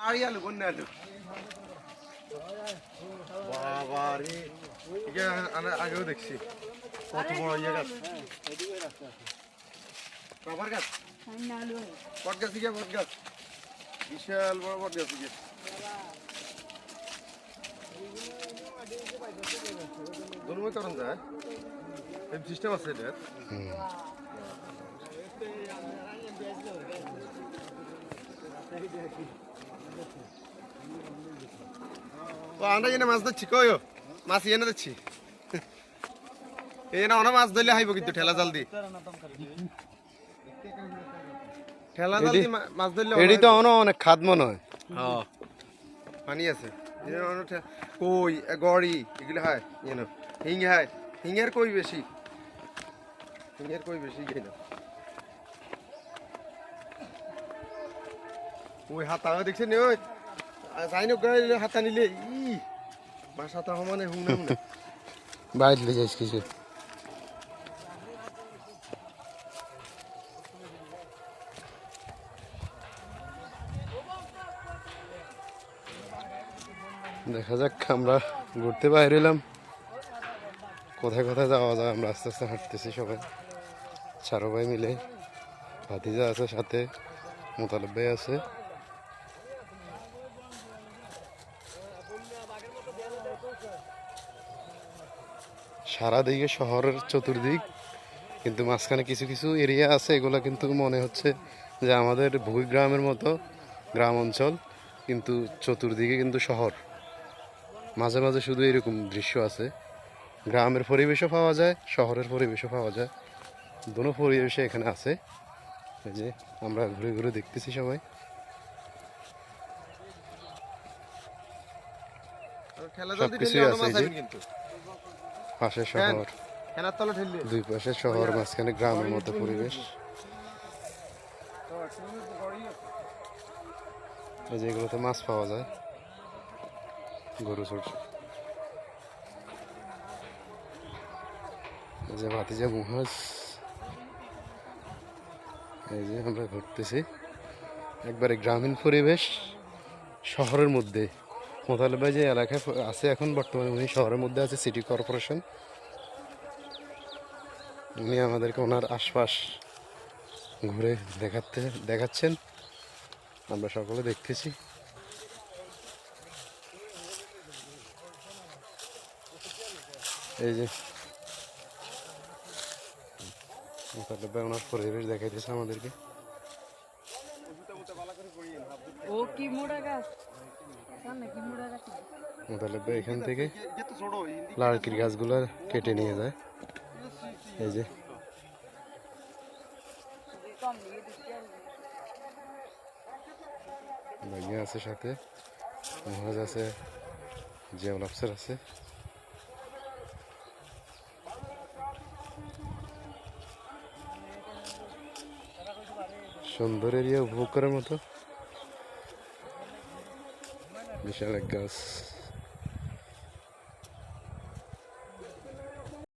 কোন আলু বাবা রে এটা আমি আগেও দেখছি। কত বড় ইয়ে গাছ। বাবার গাছ? বট গাছ গিয়ে বট গাছ। বিশাল বড় বট গাছ গিয়ে দুর্ময় কারণ যায় সিস্টেম আছে এটা ও আমরা এনে মাছ ধরছি কই মাছ এনে দিচ্ছি এই অনেক মাছ ধরলে হাইব কিন্তু ঠেলা জাল দি ঠেলা জাল দি মাছ ধরলে এডি তো অন অনেক খাদ মনে হয়। হ্যাঁ পানি আছে। কই গড়ি এগুলো হয় এনে হিং হয়। হিঙের কই বেশি? হিঙের কই বেশি গেই ওই হাতা দেখছেন নি, ওই। যাইনো গাইলে হাতা নিলে ই হাতা সমানে হুংনা হুংনা বাইরে যাইস কিছু। দেখা যাক, আমরা ঘুরতে বাইরে এলাম। কোথায় কোথায় যাওয়া যায়, আমরা আস্তে আস্তে হাঁটতেছি সবাই। চারো ভাই মিলে। ভাতিজা আছে সাথে, মোতালেব ভাই আছে। সারা দিকে শহরের চতুর্দিক কিন্তু মাঝখানে কিছু কিছু এরিয়া আছে এগুলো কিন্তু মনে হচ্ছে যে আমাদের ভূগ্রামের মতো গ্রাম অঞ্চল কিন্তু চতুর্দিকে কিন্তু শহর। মাঝে মাঝে শুধু এরকম দৃশ্য আছে। গ্রামের পরিবেশও পাওয়া যায় শহরের পরিবেশও পাওয়া যায়। দুটো পরিবেশে এখানে আছে। এই যে আমরা ঘুরে ঘুরে দেখতেছি সবাই। দি সবকিছুই আছে এই যে। পাশে। শহর। দুই পাশে শহর মাঝখানে গ্রামের মতো পরিবেশ। এই যে এগুলোতে মাছ পাওয়া যায়। গরু ছোট এই যে ভাতিজা মুহাজ। এই যে আমরা ঘুরতেছি। একবারে গ্রামীণ পরিবেশ শহরের মধ্যে। মোতালেব ভাই যে এলাকায় আছে এখন, বর্তমানে উনি শহরের মধ্যে আছে সিটি কর্পোরেশন উনি আমাদেরকে ওনার আশপাশ ঘুরে দেখাতে, দেখাচ্ছেন। আমরা সকলে দেখতেছি। এই যে মোতালেব ভাই ওনার পরিবেশ দেখাইতেছে আমাদেরকে। ও কি মোড়া গাছ? ভাই এখান থেকে লাড়কির গাছগুলো কেটে নিয়ে যায়। এই যে। আছে সাথে, মহারাজ আছে, জিয়াউল আফসার আছে। সুন্দর এরিয়া উপভোগ করার মতো। বিশাল এক গাছ